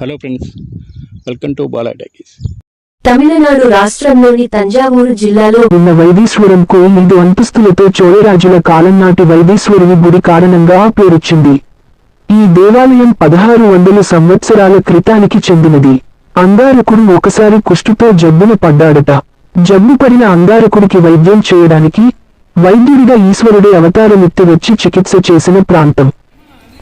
Hello friends welcome to Bala talkies Tamil Nadu రాష్ట్రంలోని తంజావూరు జిల్లాలో ఉన్న వైదీశ్వరం కోయిల్ ఐదు అంతస్తులతో చోళరాజుల కాలం నాటి వైదీశ్వరుని గుడి కారణంగా పేరొచ్చింది. ఈ దేవాలయం పదహారు వందల సంవత్సరాల క్రితానికి చెందినది. అంగారకుడు ఒకసారి కుష్టుతో జబ్బున పడ్డాడట. జబ్బు పడిన అంగారకుడికి వైద్యం చేయడానికి వైద్యుడిగా ఈశ్వరుడే అవతారమెత్తి వచ్చి చికిత్స చేసిన ప్రాంతం.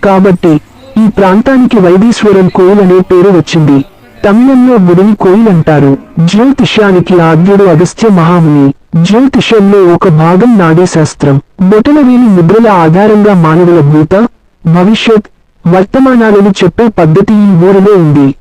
కాబట్టి ఈ ప్రాంతానికి వైదీశ్వరం కోయిల్ అనే పేరు వచ్చింది. తమిళంలో గుడిని కోయిల్ అంటారు. జ్యోతిష్యానికి ఆద్యుడు అగస్త్య మహాముని. జ్యోతిషంలో ఒక భాగం నాడీశాస్త్రం. బొటనవేలి ముద్రల ఆధారంగా మానవుల భూత భవిష్యత్ వర్తమానాలను చెప్పే పద్ధతి ఈ ఊరిలో ఉంది.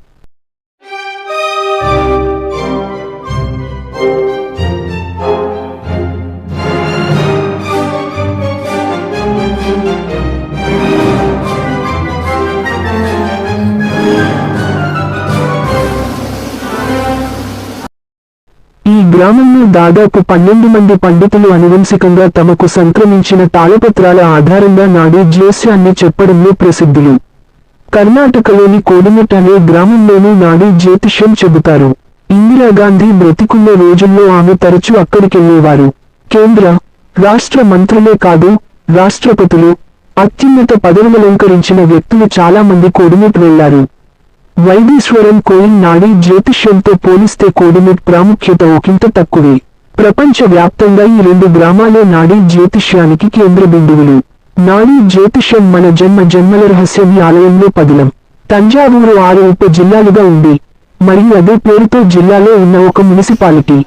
గ్రామంలో దాదాపు పన్నెండు మంది పండితులు అనువంశికంగా తమకు సంక్రమించిన తాళపత్రాల ఆధారంగా నాడీ జ్యోస్యాన్ని చెప్పడంలో ప్రసిద్ధులు. కర్ణాటకలోని కోడిమెట్ అనే గ్రామంలోనూ నాడీ జ్యోతిష్యం చెబుతారు. ఇందిరాగాంధీ బ్రతికున్న రోజుల్లో ఆమె తరచూ అక్కడికెళ్ళేవారు కేంద్ర రాష్ట్ర మంత్రులే కాదు రాష్ట్రపతులు అత్యున్నత పదవులలంకరించిన వ్యక్తులు చాలా మంది కోడిమెట్ వెళ్ళారు. వైదీశ్వరం కోయిల్ నాడీ జ్యోతిష్యంతో పోలిస్తే కోడిమిట్ ప్రాముఖ్యత ఒకంత తక్కువే. ప్రపంచ వ్యాప్తంగా ఈ రెండు గ్రామాలే నాడీ జ్యోతిష్యానికి కేంద్ర బిందువులు. నాడీ జ్యోతిష్యం మన జన్మ జన్మల రహస్యం ఈ ఆలయంలో పదిలం. తంజావూరు ఆరు ఉప జిల్లాలుగా ఉంది. మరియు అదే పేరుతో జిల్లాలో ఉన్న ఒక మున్సిపాలిటీ.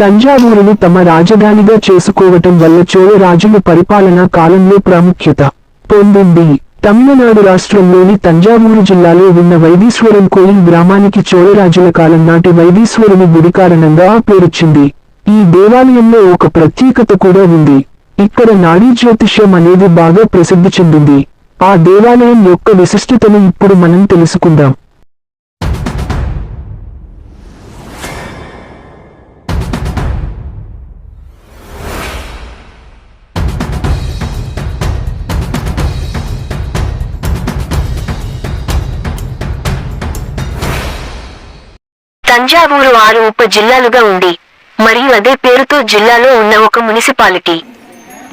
తంజావూరును తమ రాజధానిగా చేసుకోవటం వల్ల చోళ రాజుల పరిపాలనా కాలంలో ప్రాముఖ్యత పొందింది. తమిళనాడు రాష్ట్రంలోని తంజావూరు జిల్లాలో ఉన్న వైదీశ్వరం కోయిల్ గ్రామానికి చోళరాజుల కాలం నాటి వైదీశ్వరుని గుడి కారణంగా ఆ పేరొచ్చింది. ఈ దేవాలయంలో ఒక ప్రత్యేకత కూడా ఉంది. ఇక్కడ నాడీ జ్యోతిష్యం అనేది బాగా ప్రసిద్ధి చెందింది. ఆ దేవాలయం యొక్క విశిష్టతను ఇప్పుడు మనం తెలుసుకుందాం. తంజావూరు ఆరు ఉప జిల్లాలుగా ఉంది. మరియు అదే పేరుతో జిల్లాలో ఉన్న ఒక మున్సిపాలిటీ.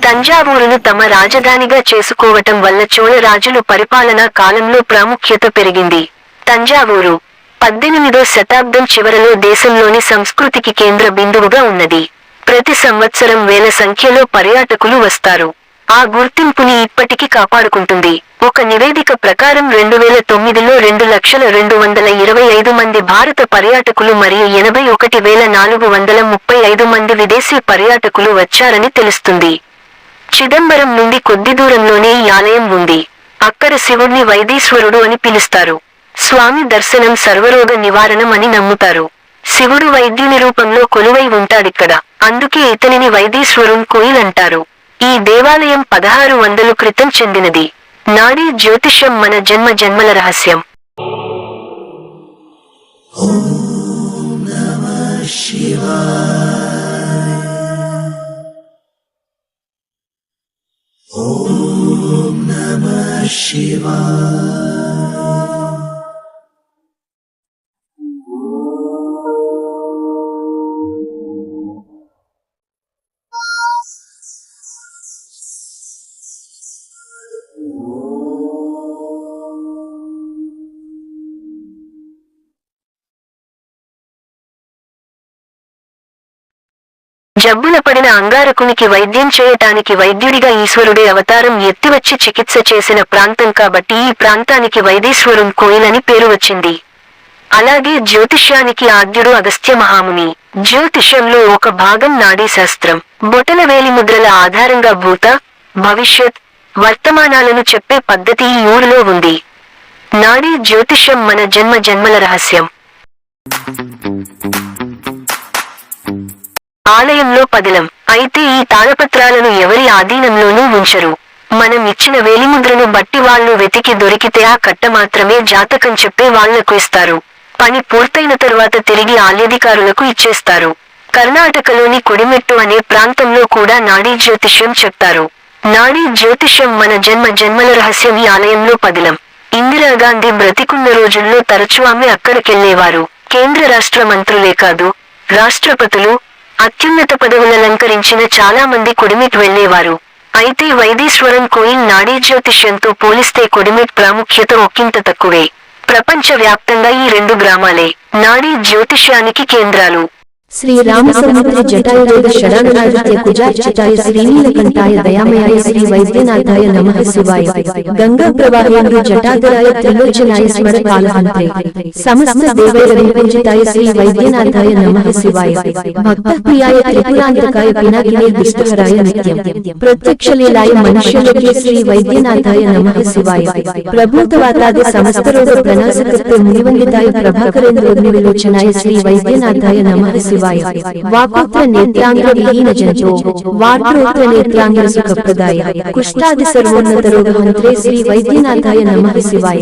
తంజావూరును తమ రాజధానిగా చేసుకోవటం వల్ల చోళ రాజుల పరిపాలనా కాలంలో ప్రాముఖ్యత పెరిగింది. తంజావూరు పద్దెనిమిదో శతాబ్దం చివరలో దేశంలోని సంస్కృతికి కేంద్ర బిందువుగా ఉన్నది. ప్రతి సంవత్సరం వేల సంఖ్యలో పర్యాటకులు వస్తారు. ఆ గుర్తింపుని ఇప్పటికీ కాపాడుకుంటుంది. ఒక నివేదిక ప్రకారం రెండు వేల తొమ్మిదిలో రెండు లక్షల రెండు వందల ఇరవై ఐదు మంది భారత పర్యాటకులు మరియు ఎనభై ఒకటి వేల నాలుగు వందల ముప్పై ఐదు మంది విదేశీ పర్యాటకులు వచ్చారని తెలుస్తుంది. చిదంబరం నుండి కొద్ది దూరంలోనే ఈ ఆలయం ఉంది. అక్కడ శివుణ్ణి వైదీశ్వరుడు అని పిలుస్తారు. స్వామి దర్శనం సర్వరోగ నివారణం అని నమ్ముతారు. శివుడు వైద్యుని రూపంలో కొలువై ఉంటాడిక్కడ. అందుకే ఇతనిని వైదీశ్వరుం కోయిల్ అంటారు ఈ దేవాలయం పదహారు వందలు క్రితం చెందినది. నాడీ జ్యోతిష్యం మన జన్మ జన్మల రహస్యం. జబ్బున పడిన అంగారకునికి వైద్యం చేయటానికి వైద్యుడిగా ఈశ్వరుడే అవతారం ఎత్తివచ్చి చికిత్స చేసిన ప్రాంతం కాబట్టి ఈ ప్రాంతానికి వైదీశ్వరం కోయిల్ అని పేరు వచ్చింది. అలాగే జ్యోతిష్యానికి ఆద్యుడు అగస్త్య మహాముని. జ్యోతిష్యంలో ఒక భాగం నాడీ శాస్త్రం. బొటన వేలి ముద్రల ఆధారంగా భూత భవిష్యత్ వర్తమానాలను చెప్పే పద్ధతి ఈ ఊరిలో ఉంది. నాడీ జ్యోతిష్యం మన జన్మ జన్మల రహస్యం. ఆలయంలో పదిలం. అయితే ఈ తాళపత్రాలను ఎవరి ఆధీనంలోనూ ఉంచరు. మనం ఇచ్చిన వేలిముద్రను బట్టి వాళ్ళు వెతికి దొరికితే ఆ కట్ట మాత్రమే జాతకం చెప్పే వాళ్ళకు ఇస్తారు. పని పూర్తయిన తరువాత తిరిగి ఆల్యధికారులకు ఇచ్చేస్తారు. కర్ణాటకలోని కొడిమెట్టు అనే ప్రాంతంలో కూడా నాడీ జ్యోతిష్యం చెప్తారు. నాడీ జ్యోతిష్యం మన జన్మ జన్మల రహస్యం ఈ ఆలయంలో పదిలం. ఇందిరాగాంధీ బ్రతికున్న రోజుల్లో తరచూ ఆమె అక్కడికెళ్ళేవారు కేంద్ర రాష్ట్ర మంత్రులే కాదు రాష్ట్రపతులు అత్యున్నత పదవులలంకరించిన చాలా మంది కొడిమిట్ వెళ్ళేవారు అయితే వైదీశ్వరన్ కోయిల్ నాడీ జ్యోతిష్యంతో పోలిస్తే కొడిమిట్ ప్రాముఖ్యత ఒక్కింత తక్కువే. ప్రపంచ వ్యాప్తంగా ఈ రెండు గ్రామాలే నాడీ జ్యోతిష్యానికి కేంద్రాలు. శ్రీరామసముద్ర జటాయురేద శరణాగత్య కుజార్చితాయ శ్రీనీలకంఠాయ దయామయాయ శ్రీ వైద్యనాథాయ నమః శివాయ. గంగా ప్రవాహేందు జటాధరాయ త్రిలోచనాయ స్మర కాలహంతే సమస్త దేవైరవిపూజితాయ శ్రీ వైద్యనాథాయ నమః శివాయ. భక్త ప్రియాయ త్రిపురాంతకాయ పినాకినే దుష్టహరాయ నిత్యం. ప్రత్యక్షలీలాయ మనుష్యలోకే శ్రీ వైద్యనాథాయ నమః శివాయ. ప్రభూతవాతాది సమస్త రోగ ప్రణాశకత్వ మునివందితాయ ప్రభాకరేంద్రోగ్నివిలోచనాయ శ్రీ వైద్యనాథాయ నమః శివాయ. ಶಿವಾಯ ವಾಕುತ್ರ ನೇತ್ಯಾಂಗವಿಹೀನಜಂಜೋ ವಾರ್ತ್ರೋತ್ರ ನೇತ್ಯಾಂಗ ಸುಖಪ್ರದಾಯ ಕುಷ್ಟಾದಿ ಸರ್ವೋನ್ನತರೋಗಹಂತ್ರೇ ಶ್ರೀ ವೈದ್ಯನಾಥಾಯ ನಮಃ ಶಿವಾಯ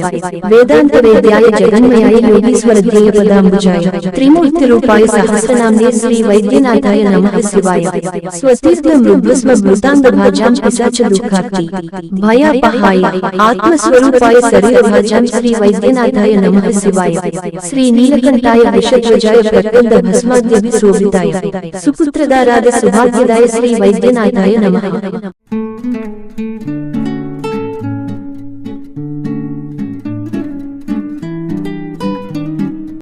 ವೇದಾಂತ ವೇದ್ಯಾಯ ಜಗನ್ಮಯಾಯ ಯೋಗೀಶ್ವರ ಧ್ಯೇಯ ಪದಾಂಬುಜಾಯ ತ್ರಿಮೂರ್ತಿ ರೂಪಾಯ ಸಹಸ್ರನಾಮ್ನೆ ಶ್ರೀ ವೈದ್ಯನಾಥಾಯ ನಮಃ ಶಿವಾಯ ಸ್ವತೀರ್ಥ ಮೃದ್ವಸ್ವ ಮೃತಾಂಗ ಭಾಜಾಂ ಪಿಸಾಚ ದುಃಖಾರ್ತಿ ಭಯಾಪಹಾಯ ಆತ್ಮಸ್ವರೂಪಾಯ ಶರೀರ ಭಾಜಾಂ ಶ್ರೀ ವೈದ್ಯನಾಥಾಯ ನಮಃ ಶಿವಾಯ ಶ್ರೀ ನೀಲಕಂಠಾಯ ವಿಷಧ್ವಜಾಯ ಪ್ರತ್ಯಂತ ಭಸ್ಮಾದ್ಯ ప్రకంద భస్మాద్యభిశోభితాయ సుపుత్రదారాద సుభాగ్యదాయ శ్రీ వైద్యనాథాయ నమః